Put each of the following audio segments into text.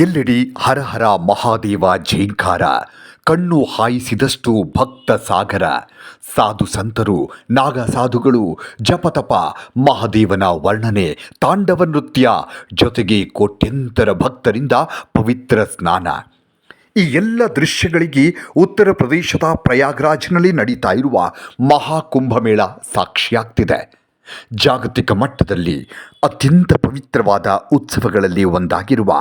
ಎಲ್ಲೆಡೆ ಹರಹರ ಮಹಾದೇವ ಜೈಂಕಾರ? ಕಣ್ಣು ಹಾಯಿಸಿದಷ್ಟು ಭಕ್ತ ಸಾಗರ. ಸಾಧು ಸಂತರು, ನಾಗ ಸಾಧುಗಳು, ಜಪತಪ, ಮಹಾದೇವನ ವರ್ಣನೆ, ತಾಂಡವ ನೃತ್ಯ ಜೊತೆಗೆ ಕೋಟ್ಯಂತರ ಭಕ್ತರಿಂದ ಪವಿತ್ರ ಸ್ನಾನ. ಈ ಎಲ್ಲ ದೃಶ್ಯಗಳಿಗೆ ಉತ್ತರ ಪ್ರದೇಶದ ಪ್ರಯಾಗ್ರಾಜ್ನಲ್ಲಿ ನಡೀತಾ ಇರುವ ಮಹಾಕುಂಭಮೇಳ ಸಾಕ್ಷಿಯಾಗ್ತಿದೆ. ಜಾಗತಿಕ ಮಟ್ಟದಲ್ಲಿ ಅತ್ಯಂತ ಪವಿತ್ರವಾದ ಉತ್ಸವಗಳಲ್ಲಿ ಒಂದಾಗಿರುವ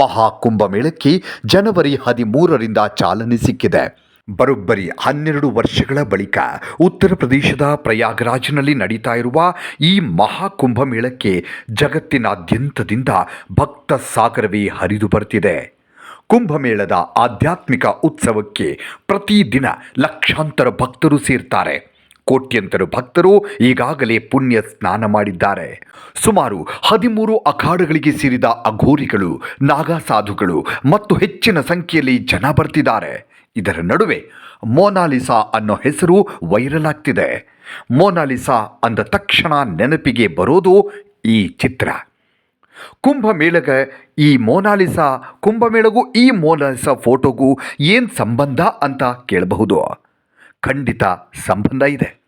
ಮಹಾಕುಂಭಮೇಳಕ್ಕೆ ಜನವರಿ ಹದಿಮೂರರಿಂದ ಚಾಲನೆ ಸಿಕ್ಕಿದೆ. ಬರೋಬ್ಬರಿ ಹನ್ನೆರಡು ವರ್ಷಗಳ ಬಳಿಕ ಉತ್ತರ ಪ್ರದೇಶದ ಪ್ರಯಾಗರಾಜ್ನಲ್ಲಿ ನಡೀತಾ ಇರುವ ಈ ಮಹಾಕುಂಭಮೇಳಕ್ಕೆ ಜಗತ್ತಿನಾದ್ಯಂತದಿಂದ ಭಕ್ತ ಸಾಗರವೇ ಹರಿದು ಬರ್ತಿದೆ. ಕುಂಭಮೇಳದ ಆಧ್ಯಾತ್ಮಿಕ ಉತ್ಸವಕ್ಕೆ ಪ್ರತಿದಿನ ಲಕ್ಷಾಂತರ ಭಕ್ತರು ಸೇರ್ತಾರೆ. ಕೋಟ್ಯಂತರ ಭಕ್ತರು ಈಗಾಗಲೇ ಪುಣ್ಯ ಸ್ನಾನ ಮಾಡಿದ್ದಾರೆ. ಸುಮಾರು ಹದಿಮೂರು ಅಖಾಡಗಳಿಗೆ ಸೇರಿದ ಅಘೋರಿಗಳು, ನಾಗಾ ಸಾಧುಗಳು ಮತ್ತು ಹೆಚ್ಚಿನ ಸಂಖ್ಯೆಯಲ್ಲಿ ಜನ ಬರ್ತಿದ್ದಾರೆ. ಇದರ ನಡುವೆ ಮೋನಾಲಿಸಾ ಅನ್ನೋ ಹೆಸರು ವೈರಲ್ ಆಗ್ತಿದೆ. ಮೋನಾಲಿಸಾ ಅಂದ ತಕ್ಷಣ ನೆನಪಿಗೆ ಬರೋದು ಈ ಚಿತ್ರ. ಕುಂಭಮೇಳಗ ಈ ಮೋನಾಲಿಸಾ ಕುಂಭಮೇಳಗೂ ಈ ಮೋನಾಲಿಸಾ ಫೋಟೋಗೂ ಏನು ಸಂಬಂಧ ಅಂತ ಕೇಳಬಹುದು. ಖಂಡಿತ ಸಂಬಂಧ ಇದೆ.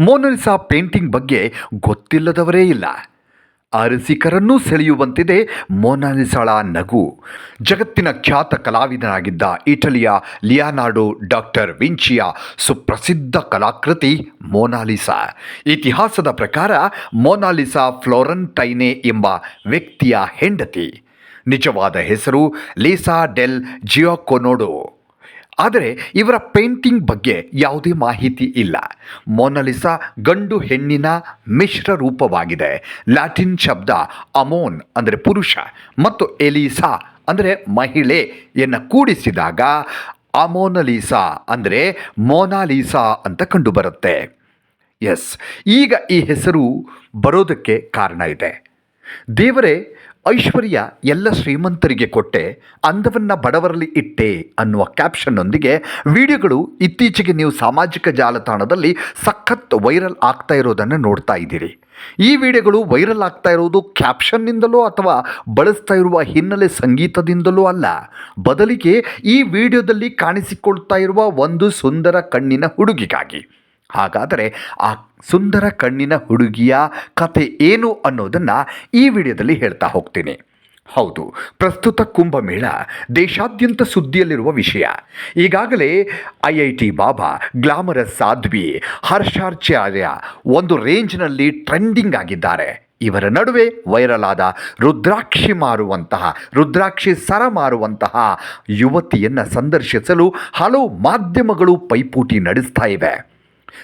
ಮೋನಲಿಸಾ ಪೇಂಟಿಂಗ್ ಬಗ್ಗೆ ಗೊತ್ತಿಲ್ಲದವರೇ ಇಲ್ಲ. ಅರಸಿಕರನ್ನೂ ಸೆಳೆಯುವಂತಿದೆ ಮೋನಾಲಿಸಾಳ ನಗು. ಜಗತ್ತಿನ ಖ್ಯಾತ ಕಲಾವಿದನಾಗಿದ್ದ ಇಟಲಿಯ ಲಿಯಾನಾರ್ಡೋ ಡಾಕ್ಟರ್ ವಿಂಚಿಯ ಸುಪ್ರಸಿದ್ಧ ಕಲಾಕೃತಿ ಮೋನಾಲಿಸಾ ಇತಿಹಾಸದ ಪ್ರಕಾರ ಮೋನಾಲಿಸಾ ಫ್ಲೋರೆಂಟೈನೆ ಎಂಬ ವ್ಯಕ್ತಿಯ ಹೆಂಡತಿ. ನಿಜವಾದ ಹೆಸರು ಲೀಸಾ ಡೆಲ್ ಜಿಯೋಕೊನೋಡೋ ಆದರೆ ಇವರ ಪೇಂಟಿಂಗ್ ಬಗ್ಗೆ ಯಾವುದೇ ಮಾಹಿತಿ ಇಲ್ಲ. ಮೊನಾಲಿಸಾ ಗಂಡು ಹೆಣ್ಣಿನ ಮಿಶ್ರ ರೂಪವಾಗಿದೆ. ಲ್ಯಾಟಿನ್ ಶಬ್ದ ಅಮೋನ್ ಅಂದರೆ ಪುರುಷ ಮತ್ತು ಎಲಿಸಾ ಅಂದರೆ ಮಹಿಳೆಯನ್ನು ಕೂಡಿಸಿದಾಗ ಅಮೋನಲಿಸಾ ಅಂದರೆ ಮೋನಾಲೀಸಾ ಅಂತ ಕಂಡುಬರುತ್ತೆ. ಎಸ್, ಈಗ ಈ ಹೆಸರು ಬರೋದಕ್ಕೆ ಕಾರಣ ಇದೆ. ದೇವರೇ ಐಶ್ವರ್ಯ ಎಲ್ಲ ಶ್ರೀಮಂತರಿಗೆ ಕೊಟ್ಟೆ, ಅಂದವನ್ನ ಬಡವರಲ್ಲಿ ಇಟ್ಟೆ ಅನ್ನುವ ಕ್ಯಾಪ್ಷನ್ನೊಂದಿಗೆ ವಿಡಿಯೋಗಳು ಇತ್ತೀಚೆಗೆ ನೀವು ಸಾಮಾಜಿಕ ಜಾಲತಾಣದಲ್ಲಿ ಸಖತ್ ವೈರಲ್ ಆಗ್ತಾ ಇರೋದನ್ನು ನೋಡ್ತಾ ಇದ್ದೀರಿ. ಈ ವಿಡಿಯೋಗಳು ವೈರಲ್ ಆಗ್ತಾ ಇರೋದು ಕ್ಯಾಪ್ಷನ್ನಿಂದಲೋ ಅಥವಾ ಬಳಸ್ತಾ ಇರುವ ಹಿನ್ನೆಲೆ ಸಂಗೀತದಿಂದಲೋ ಅಲ್ಲ. ಬದಲಿಗೆ ಈ ವಿಡಿಯೋದಲ್ಲಿ ಕಾಣಿಸಿಕೊಳ್ತಾ ಇರುವ ಒಂದು ಸುಂದರ ಕಣ್ಣಿನ ಹುಡುಗಿಗಾಗಿ. ಹಾಗಾದರೆ ಆ ಸುಂದರ ಕಣ್ಣಿನ ಹುಡುಗಿಯ ಕತೆ ಏನು ಅನ್ನೋದನ್ನು ಈ ವಿಡಿಯೋದಲ್ಲಿ ಹೇಳ್ತಾ ಹೋಗ್ತೀನಿ. ಹೌದು, ಪ್ರಸ್ತುತ ಕುಂಭಮೇಳ ದೇಶಾದ್ಯಂತ ಸುದ್ದಿಯಲ್ಲಿರುವ ವಿಷಯ. ಈಗಾಗಲೇ I I T Baba, glamorous Sadhvi ಹರ್ಷಾರ್ಚಾರ್ಯ ಒಂದು ರೇಂಜ್ನಲ್ಲಿ ಟ್ರೆಂಡಿಂಗ್ ಆಗಿದ್ದಾರೆ. ಇವರ ನಡುವೆ ವೈರಲ್ ಆದ ರುದ್ರಾಕ್ಷಿ ಮಾರುವಂತಹ, ರುದ್ರಾಕ್ಷಿ ಸರ ಮಾರುವಂತಹ ಯುವತಿಯನ್ನು ಸಂದರ್ಶಿಸಲು ಹಲವು ಮಾಧ್ಯಮಗಳು ಪೈಪೋಟಿ ನಡೆಸ್ತಾ ಇವೆ.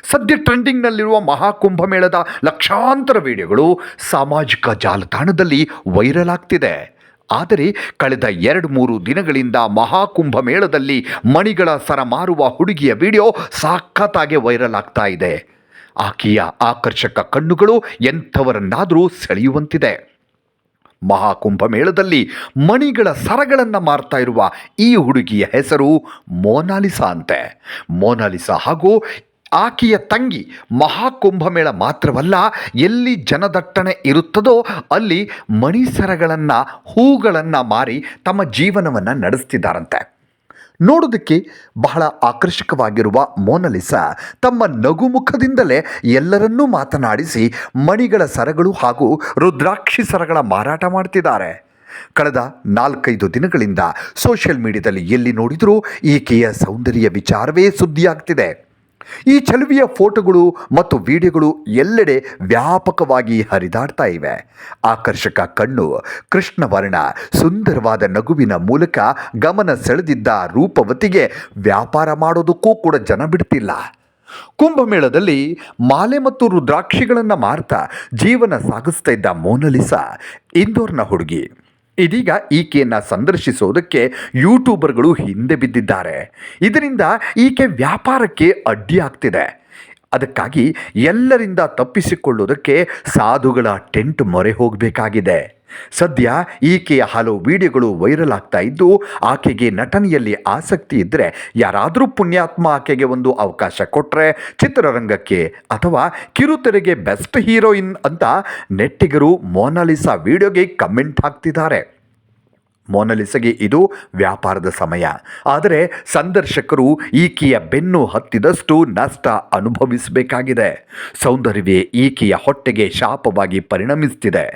ಸದ್ಯ ಟ್ರೆಂಡಿಂಗ್ನಲ್ಲಿರುವ ಮಹಾಕುಂಭಮೇಳದ ಲಕ್ಷಾಂತರ ವಿಡಿಯೋಗಳು ಸಾಮಾಜಿಕ ಜಾಲತಾಣದಲ್ಲಿ ವೈರಲ್ ಆಗ್ತಿದೆ. ಆದರೆ ಕಳೆದ ಎರಡು ಮೂರು ದಿನಗಳಿಂದ ಮಹಾಕುಂಭಮೇಳದಲ್ಲಿ ಮಣಿಗಳ ಸರ ಮಾರುವ ಹುಡುಗಿಯ ವಿಡಿಯೋ ಸಾಕತ್ತಾಗಿ ವೈರಲ್ ಆಗ್ತಾ ಇದೆ. ಆಕೆಯ ಆಕರ್ಷಕ ಕಣ್ಣುಗಳು ಎಂಥವರನ್ನಾದರೂ ಸೆಳೆಯುವಂತಿದೆ. ಮಹಾಕುಂಭಮೇಳದಲ್ಲಿ ಮಣಿಗಳ ಸರಗಳನ್ನು ಮಾರ್ತಾ ಇರುವ ಈ ಹುಡುಗಿಯ ಹೆಸರು ಮೋನಾಲಿಸಾ ಅಂತೆ. ಮೋನಾಲಿಸಾ ಹಾಗೂ ಆಕೆಯ ತಂಗಿ ಮಹಾಕುಂಭಮೇಳ ಮಾತ್ರವಲ್ಲ, ಎಲ್ಲಿ ಜನದಟ್ಟಣೆ ಇರುತ್ತದೋ ಅಲ್ಲಿ ಮಣಿಸರಗಳನ್ನು, ಹೂಗಳನ್ನು ಮಾರಿ ತಮ್ಮ ಜೀವನವನ್ನು ನಡೆಸ್ತಿದ್ದಾರಂತೆ. ನೋಡೋದಕ್ಕೆ ಬಹಳ ಆಕರ್ಷಕವಾಗಿರುವ ಮೋನಲಿಸ ತಮ್ಮ ನಗುಮುಖದಿಂದಲೇ ಎಲ್ಲರನ್ನೂ ಮಾತನಾಡಿಸಿ ಮಣಿಗಳ ಸರಗಳು ಹಾಗೂ ರುದ್ರಾಕ್ಷಿ ಸರಗಳ ಮಾರಾಟ ಮಾಡ್ತಿದ್ದಾರೆ. ಕಳೆದ ನಾಲ್ಕೈದು ದಿನಗಳಿಂದ ಸೋಷಿಯಲ್ ಮೀಡಿಯಾದಲ್ಲಿ ಎಲ್ಲಿ ನೋಡಿದರೂ ಈಕೆಯ ಸೌಂದರ್ಯ ವಿಚಾರವೇ ಸುದ್ದಿಯಾಗ್ತಿದೆ. ಈ ಚಲುವಿಯ ಫೋಟೋಗಳು ಮತ್ತು ವಿಡಿಯೋಗಳು ಎಲ್ಲೆಡೆ ವ್ಯಾಪಕವಾಗಿ ಹರಿದಾಡ್ತಾ ಇವೆ. ಆಕರ್ಷಕ ಕಣ್ಣು ಕೃಷ್ಣವರ್ಣ ಸುಂದರವಾದ ನಗುವಿನ ಮೂಲಕ ಗಮನ ಸೆಳೆದಿದ್ದ ರೂಪವತಿಗೆ ವ್ಯಾಪಾರ ಮಾಡೋದಕ್ಕೂ ಕೂಡ ಜನ ಬಿಡ್ತಿಲ್ಲ. ಕುಂಭಮೇಳದಲ್ಲಿ ಮಾಲೆ ಮತ್ತು ರುದ್ರಾಕ್ಷಿಗಳನ್ನು ಮಾರ್ತಾ ಜೀವನ ಸಾಗಿಸ್ತಾ ಇದ್ದ ಮೋನಲಿಸಾ, ಇಂದೋರ್ನ ಹುಡುಗಿ. ಇದೀಗ ಈಕೆಯನ್ನು ಸಂದರ್ಶಿಸೋದಕ್ಕೆ ಯೂಟ್ಯೂಬರ್ಗಳು ಹಿಂದೆ ಬಿದ್ದಿದ್ದಾರೆ. ಇದರಿಂದ ಈಕೆ ವ್ಯಾಪಾರಕ್ಕೆ ಅಡ್ಡಿಯಾಗ್ತಿದೆ ಅದಕ್ಕಾಗಿ ಎಲ್ಲರಿಂದ ತಪ್ಪಿಸಿಕೊಳ್ಳುವುದಕ್ಕೆ ಸಾಧುಗಳ ಟೆಂಟ್ ಮೊರೆ ಹೋಗಬೇಕಾಗಿದೆ. ಸದ್ಯ ಈಕೆಯ ಹಲವು ವಿಡಿಯೋಗಳು ವೈರಲ್ ಆಗ್ತಾ ಇದ್ದು, ಆಕೆಗೆ ನಟನೆಯಲ್ಲಿ ಆಸಕ್ತಿ ಇದ್ದರೆ ಯಾರಾದರೂ ಪುಣ್ಯಾತ್ಮ ಆಕೆಗೆ ಒಂದು ಅವಕಾಶ ಕೊಟ್ಟರೆ ಚಿತ್ರರಂಗಕ್ಕೆ ಅಥವಾ ಕಿರುತೆರೆಗೆ ಬೆಸ್ಟ್ ಹೀರೋಯಿನ್ ಅಂತ ನೆಟ್ಟಿಗರು ಮೋನಾಲಿಸಾ ವಿಡಿಯೋಗೆ ಕಮೆಂಟ್ ಹಾಕ್ತಿದ್ದಾರೆ. ಮೋನಲಿಸಗೆ ಇದು ವ್ಯಾಪಾರದ ಸಮಯ. ಆದರೆ ಸಂದರ್ಶಕರು ಈಕೆಯ ಬೆನ್ನು ಹತ್ತಿದಷ್ಟು ನಷ್ಟ ಅನುಭವಿಸಬೇಕಾಗಿದೆ. ಸೌಂದರ್ಯವೇ ಈಕೆಯ ಹೊಟ್ಟೆಗೆ ಶಾಪವಾಗಿ ಪರಿಣಮಿಸ್ತಿದೆ.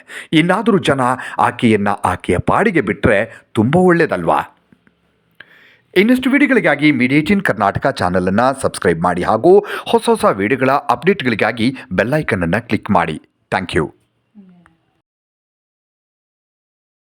ಇನ್ನಾದರೂ ಜನ ಆಕೆಯನ್ನು ಆಕೆಯ ಪಾಡಿಗೆ ಬಿಟ್ಟರೆ ತುಂಬ ಒಳ್ಳೆಯದಲ್ವಾ ಇನ್ನಷ್ಟು ವಿಡಿಯೋಗಳಿಗಾಗಿ ಮೀಡಿಯೇಟಿನ್ ಕರ್ನಾಟಕ ಚಾನಲನ್ನು ಸಬ್ಸ್ಕ್ರೈಬ್ ಮಾಡಿ ಹಾಗೂ ಹೊಸ ಹೊಸ ವಿಡಿಯೋಗಳ ಅಪ್ಡೇಟ್ಗಳಿಗಾಗಿ ಬೆಲ್ಲೈಕನನ್ನು ಕ್ಲಿಕ್ ಮಾಡಿ. Thank you.